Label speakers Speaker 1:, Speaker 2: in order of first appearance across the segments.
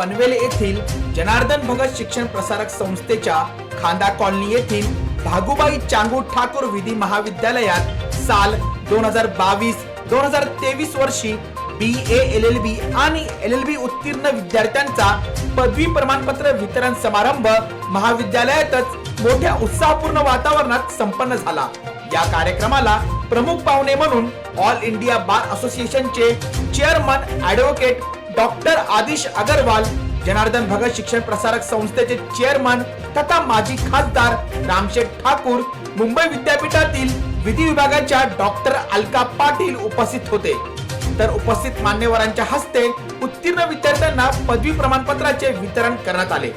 Speaker 1: पनवेल येथील जनार्दन भगत शिक्षण प्रसारक संस्थेच्या खांदा कॉलनी येथील भागुबाई चांगू ठाकूर विधी महाविद्यालयात साल दोन हजार बावीस दोन हजार तेवीस वर्षी बी ए एल एल बी आणि एल एल बी उत्तीर्ण विद्यार्थ्यांचा पदवी प्रमाणपत्र वितरण समारंभ महाविद्यालयातच मोठ्या उत्साहपूर्ण वातावरणात संपन्न झाला. या कार्यक्रमाला प्रमुख पाहुणे म्हणून ऑल इंडिया बार असोसिएशनचे chairman advocate doctor Adish Agarwal Janardan Bhagat शिक्षण प्रसारक संस्थेचे चेअरमन तथा माजी खासदार रामशेठ ठाकूर मुंबई विद्यापीठातील विधी विभागाच्या डॉक्टर अलका पाटील उपस्थित होते. तर उपस्थित मान्यवरांच्या हस्ते उत्तीर्ण विद्यार्थ्यांना पदवी प्रमाणपत्राचे वितरण करण्यात आले.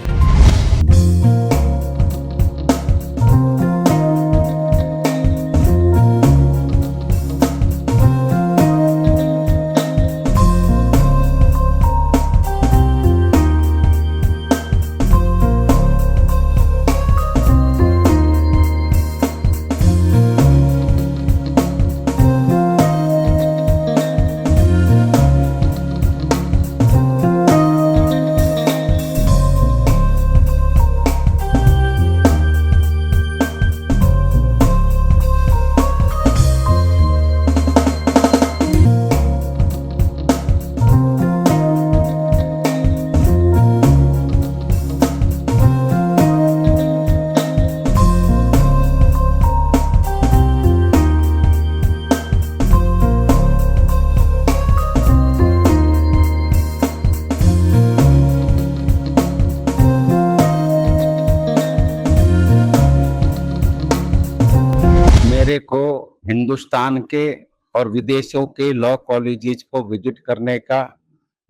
Speaker 2: हिंदुस्तान के और विदेशों के लॉ कॉलेजेस को विज़िट करने का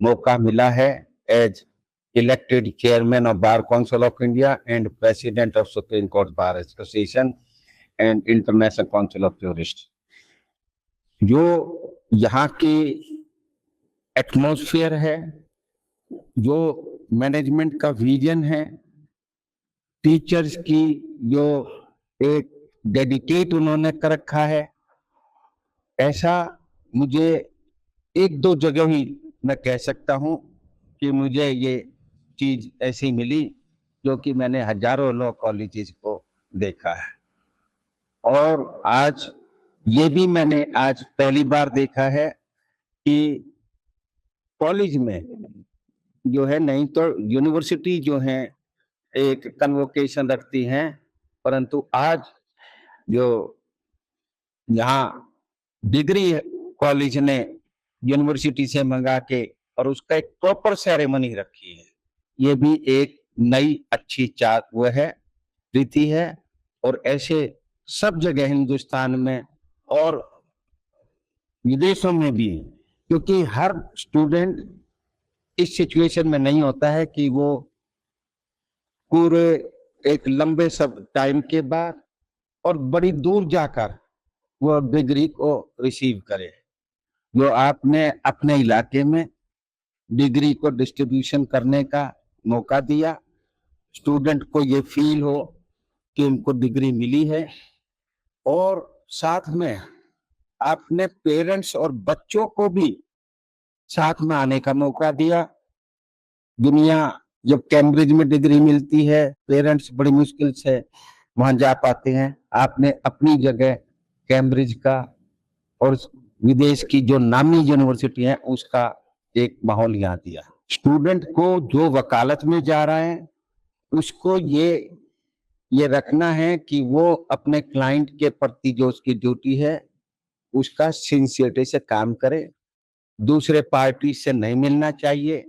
Speaker 2: मौका मिला है as elected chairman of bar council of India and president of supreme court bar association and international council of jurist जो यहाँ की एटमॉस्फेयर है, जो मैनेजमेंट का विजन है टीचर्स की जो एक डेडिकेट उन्होंने कर रखा है। ऐसा मुझे एक दो जगह ही मैं कह सकता हूँ कि मुझे ये चीज़ ऐसी मिली जो कि मैंने हज़ारों लॉ कॉलेजेस को देखा है। और आज ये भी मैंने आज पहली बार देखा है कि कॉलेज में जो है, नहीं तो यूनिवर्सिटी जो है, एक कन्वोकेशन रखती हैं, परंतु आज जो यहाँ डिग्री कॉलेज ने यूनिवर्सिटी से मंगा के और उसका एक प्रॉपर सेरेमनी रखी है। ये भी एक नई अच्छी चार वो है, रीति है और ऐसे सब जगह हिंदुस्तान में और विदेशों में भी क्योंकि हर स्टूडेंट इस सिचुएशन में नहीं होता है कि वो पूरे एक लंबे सब टाइम के बाद और बड़ी दूर जाकर वो डिग्री को रिसीव करे। जो आपने अपने इलाके में डिग्री को डिस्ट्रीब्यूशन करने का मौका दिया स्टूडेंट को ये फील हो कि उनको डिग्री मिली है और साथ में आपने पेरेंट्स और बच्चों को भी साथ में आने का मौका दिया। दुनिया जब कैम्ब्रिज में डिग्री मिलती है पेरेंट्स बड़ी मुश्किल से वहाँ जा पाते हैं। आपने अपनी जगह कैम्ब्रिज का और विदेश की जो नामी यूनिवर्सिटी है, उसका एक माहौल यहाँ दिया। स्टूडेंट को जो वकालत में जा रहा है, उसको ये ये रखना है कि वो अपने क्लाइंट के प्रति जो उसकी ड्यूटी है, उसका सिंसियरिटी से काम करे। दूसरे पार्टी से नहीं मिलना चाहिए।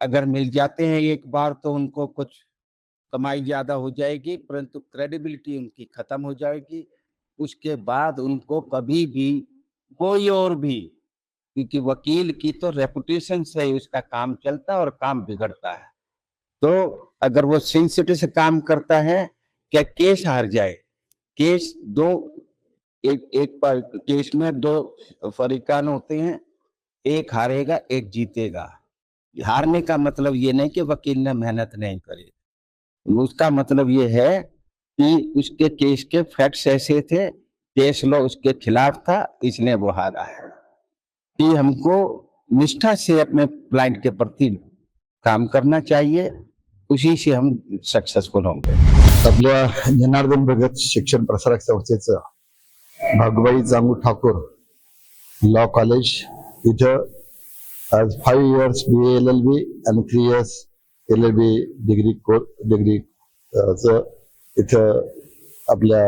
Speaker 2: अगर मिल जाते हैं एक बार तो उनको कुछ कमाई ज़्यादा हो जाएगी, परंतु क्रेडिबिलिटी उनकी खत्म हो जाएगी। उसके बाद उनको कभी भी, कोई और भी, क्योंकि वकील की तो रेपुटेशन से ही उसका काम चलता है और काम बिगड़ता है। तो अगर वो सिंसिटी से काम करता है, क्या केस हार जाए? केस दो, एक एक केस में दो फरीकान होते हैं, एक हारेगा, एक जीतेगा। हारने का मतलब ये नहीं कि वकील ने मेहनत नहीं करी। उसका मतलब ये है कि उसके केस के फैक्ट्स ऐसे थे केस लो उसके खिलाफ था, इसलिए वो हारा है। कि हमको निष्ठा से अपने क्लाइंट के प्रति काम करना चाहिए, उसी से हम सक्सेसफुल होंगे।
Speaker 3: आपल्या जनार्दन भगत, शिक्षण प्रसारक संस्थेचं भागुबाई चांगू ठाकूर, लॉ कॉलेज, इथं आज five years B L L B आणि three years L L B degree course degree इथं आपल्या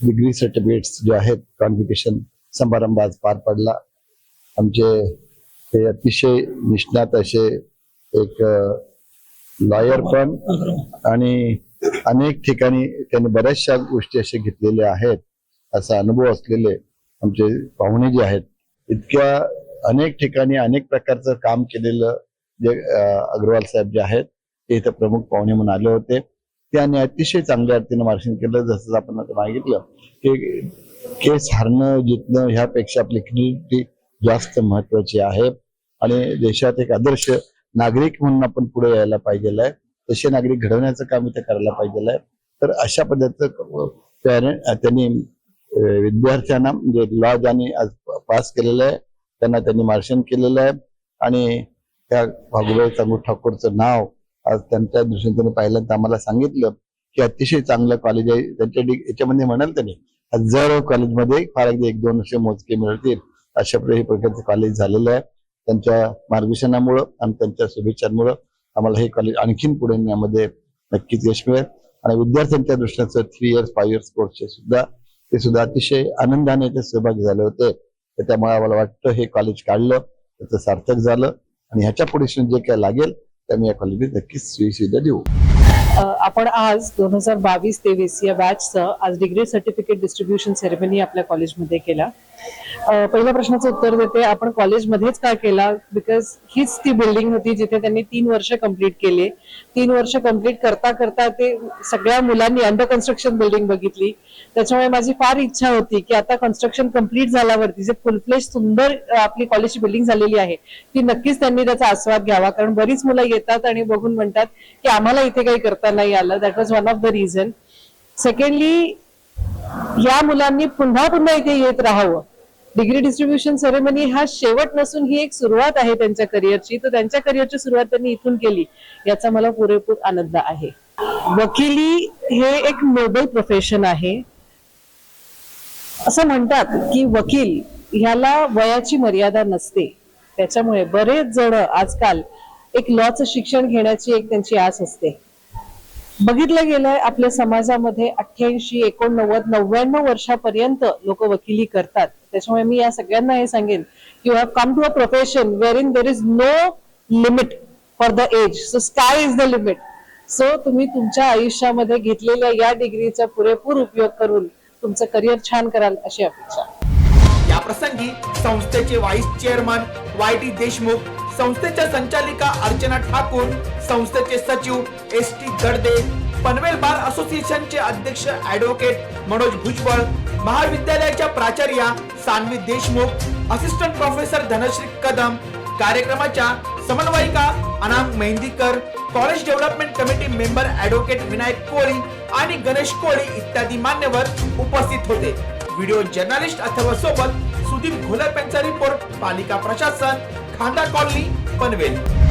Speaker 3: डिग्री सर्टिफिकेट्स जे आहेत कॉन्व्हिकेशन समारंभ आज पार पडला. आमचे हे अतिशय निष्णात असे एक लॉयर पण आणि अनेक ठिकाणी त्यांनी बऱ्याचशा गोष्टी असे घेतलेल्या आहेत असा अनुभव असलेले आमचे पाहुणे जे आहेत इतक्या अनेक ठिकाणी अनेक प्रकारचं काम केलेलं जे अग्रवाल साहेब जे आहेत ते इथं प्रमुख पाहुणे म्हणून आले होते. त्यांनी अतिशय चांगल्या अर्थीनं मार्गदर्शन केलं. जसं आपण आता मागितलं की केस हारणं जितणं ह्यापेक्षा आपली क्रेडिबिलिटी जास्त महत्वाची आहे. आणि देशात एक आदर्श नागरिक म्हणून आपण पुढे यायला पाहिजे आहे तसे नागरिक घडवण्याचं काम इथे करायला पाहिजे आहे तर अशा पद्धतीचं त्यांनी विद्यार्थ्यांना म्हणजे लॉज आणि आज पास केलेलं आहे त्यांना त्यांनी मार्शन केलेलं आहे. आणि त्या भागुबाई चांगू ठाकूरचं नाव आज त्यांच्या दृष्टीने त्यांनी आम्हाला सांगितलं की अतिशय चांगलं कॉलेज आहे. त्यांच्या याच्यामध्ये म्हणाल त्याने हजारो कॉलेजमध्ये फार अगदी एक दोन असे मोजके मिळतील अशा हे प्रकारचं कॉलेज झालेलं आहे. त्यांच्या मार्गदर्शनामुळं आणि त्यांच्या शुभेच्छांमुळं आम्हाला हे कॉलेज आणखीन पुढे यामध्ये नक्कीच यश मिळेल. आणि विद्यार्थ्यांच्या दृष्टीनं थ्री इयर्स फाईव्ह इयर्स कोर्सचे सुद्धा ते सुद्धा अतिशय आनंदाने ते सहभागी झाले होते. तर त्यामुळे आम्हाला वाटतं हे कॉलेज काढलं. त्याचं सार्थक झालं. आणि ह्याच्या पुढे जे काय लागेल ते आम्ही या कॉलेजमध्ये नक्कीच सोयी सुविधा देऊ.
Speaker 4: आपण आज दोन हजार बावीस तेवीस या बॅचचं आज डिग्री सर्टिफिकेट डिस्ट्रीब्युशन सेरेमनी आपल्या कॉलेजमध्ये केला. पहिल्या प्रश्नाचं उत्तर देते आपण कॉलेजमध्येच का केला? बिकॉज हीच ती बिल्डिंग होती जिथे त्यांनी तीन वर्ष कंप्लीट केले. तीन वर्ष कंप्लीट करता करता ते सगळ्या मुलांनी अंडर कन्स्ट्रक्शन बिल्डिंग बघितली. त्याच्यामुळे माझी फार इच्छा होती की आता कन्स्ट्रक्शन कंप्लीट झाल्यावरती जे फुलफ्लेश सुंदर आपली कॉलेजची बिल्डिंग झालेली आहे ती नक्कीच त्यांनी त्याचा आस्वाद घ्यावा. कारण बरीच मुलं येतात आणि बघून म्हणतात की आम्हाला इथे काही करता नाही आलं that was one of the reason secondly या मुलांनी पुन्हा पुन्हा इथे येत राहावं. डिग्री डिस्ट्रीब्युशन सेरेमनी हा शेवट नसून ही एक सुरुवात आहे त्यांच्या करिअरची तर त्यांच्या करिअरची सुरुवात त्यांनी इथून केली. याचा मला पुरेपूर आनंद आहे. वकिली हे एक नोबल प्रोफेशन आहे. असं म्हणतात की वकील ह्याला वयाची मर्यादा नसते. त्याच्यामुळे बरेच जण आजकाल एक लॉचं शिक्षण घेण्याची एक त्यांची आस असते. बघितलं गेलंय आपल्या समाजामध्ये अठ्ठ्याऐंशी एकोणनव्वद नव्याण्णव वर्षापर्यंत लोक वकिली करतात. त्याच्यामुळे मी या सगळ्यांना हे सांगेन you have come to a profession where in there is no limit for the age so sky is the limit so तुम्ही तुमच्या आयुष्यामध्ये घेतलेल्या या डिग्रीचा पुरेपूर उपयोग करून तुमचं करिअर छान कराल अशी अपेक्षा.
Speaker 1: या प्रसंगी संस्थेचे vice chairman Y T Deshmukh संस्थेच्या संचालिका अर्चना ठाकूर संस्थेचे सचिव S T Gadade Panvel bar असोसिएशनचे अध्यक्ष ऍडव्होकेट मनोज भुजबळ महाविद्यालयाच्या प्राचार्या सान्वी देशमुख असिस्टंट प्रोफेसर धनश्री कदम कार्यक्रमाच्या समन्वयिका Anam Mehendikar college development committee member advocate Vinayak Koli आणि गणेश कोळी इत्यादी मान्यवर उपस्थित होते. व्हिडिओ जर्नलिस्ट अथवा सोबत सुदीप घोलप यांचा रिपोर्ट पालिका प्रशासन खांदा कॉलनी पनवेल.